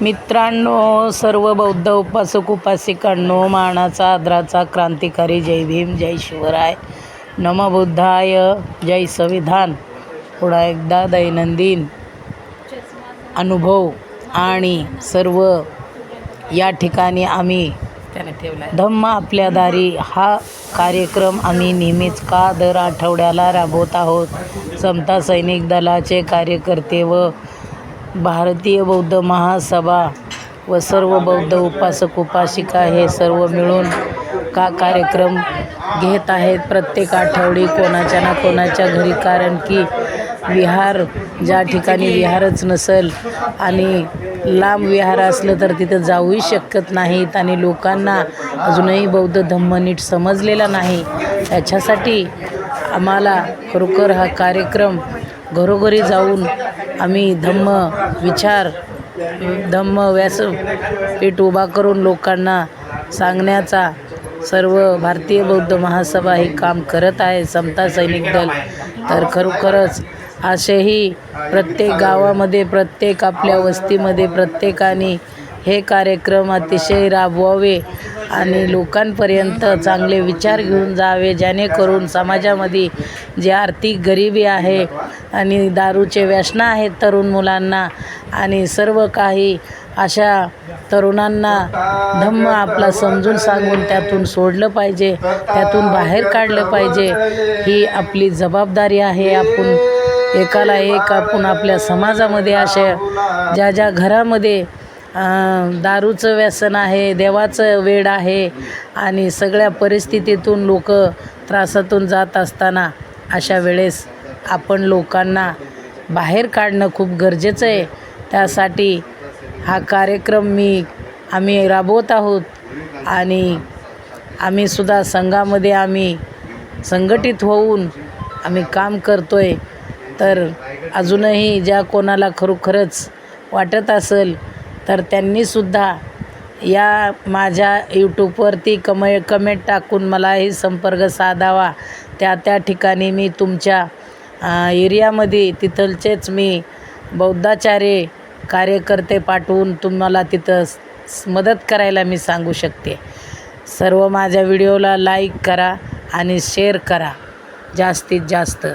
मित्रांनो सर्व बौद्ध उपासक उपासिकांनो मानाचा आदराचा क्रांतिकारी जय भीम जय शिवराय. नम बुद्धाय जय संविधान. पुन्हा एकदा दैनंदिन अनुभव आणि सर्व या ठिकाणी आम्ही धम्म आपल्या दारी हा कार्यक्रम आम्ही नेहमीच का दर आठवड्याला राबवत आहोत? समता सैनिक दलाचे कार्यकर्ते व भारतीय बौद्ध महासभा व सर्व बौद्ध उपासक उपासिका हे सर्व मिळून का कार्यक्रम घेत आहेत? प्रत्येक आठवडी कोणाच्या ना कोणाच्या घरी कारण की विहार ज्या ठिकाणी विहारच नसेल आणि लांब विहार असलं तर तिथं जाऊही शकत नाहीत आणि लोकांना अजूनही बौद्ध धम्म नीट समजलेला नाही. त्याच्यासाठी आम्हाला खरोखर हा कार्यक्रम घरोघरी जाऊन आम्ही धम्म विचार धम्म व्यासपीठ उभा करून लोकांना सांगण्याचा सर्व भारतीय बौद्ध महासभा हे काम करत आहे. समता सैनिक दल तर खरोखरच असेही प्रत्येक गावामध्ये प्रत्येक आपल्या वस्तीमध्ये प्रत्येकाने हे कार्यक्रम अतिशय राबवावे आणि लोकांपर्यंत चांगले विचार घेऊन जावे जेणेकरून समाजामध्ये जे आर्थिक गरिबी आहे आणि दारूचे व्यसनं आहेत तरुण मुलांना आणि सर्व काही अशा तरुणांना धम्म आपला समजून सांगून त्यातून सोडलं पाहिजे त्यातून बाहेर काढलं पाहिजे ही आपली जबाबदारी आहे. आपण एकाला एक आपण आपल्या समाजामध्ये अशा ज्या ज्या घरामध्ये दारूचं व्यसन आहे देवाचं वेड आहे आणि सगळ्या परिस्थितीतून लोक त्रासातून जात असताना अशा वेळेस आपण लोकांना बाहेर काढणं खूप गरजेचं आहे. त्यासाठी हा कार्यक्रम मी आम्ही राबवत आहोत आणि आम्हीसुद्धा संघामध्ये आम्ही संघटित होऊन आम्ही काम करतो आहे तर अजूनही ज्या कोणाला खरोखरच वाटत असेल तर त्यांनीसुद्धा या माझ्या यूट्यूबवरती कम कमेंट टाकून मलाही संपर्क साधावा. त्या त्या ठिकाणी मी तुमच्या एरियामध्ये तिथलचेच मी बौद्धाचार्य कार्यकर्ते पाठवून तुम्हाला तिथं मदत करायला मी सांगू शकते. सर्व माझ्या व्हिडिओला लाईक करा आणि शेअर करा. जास्तीत जास्त.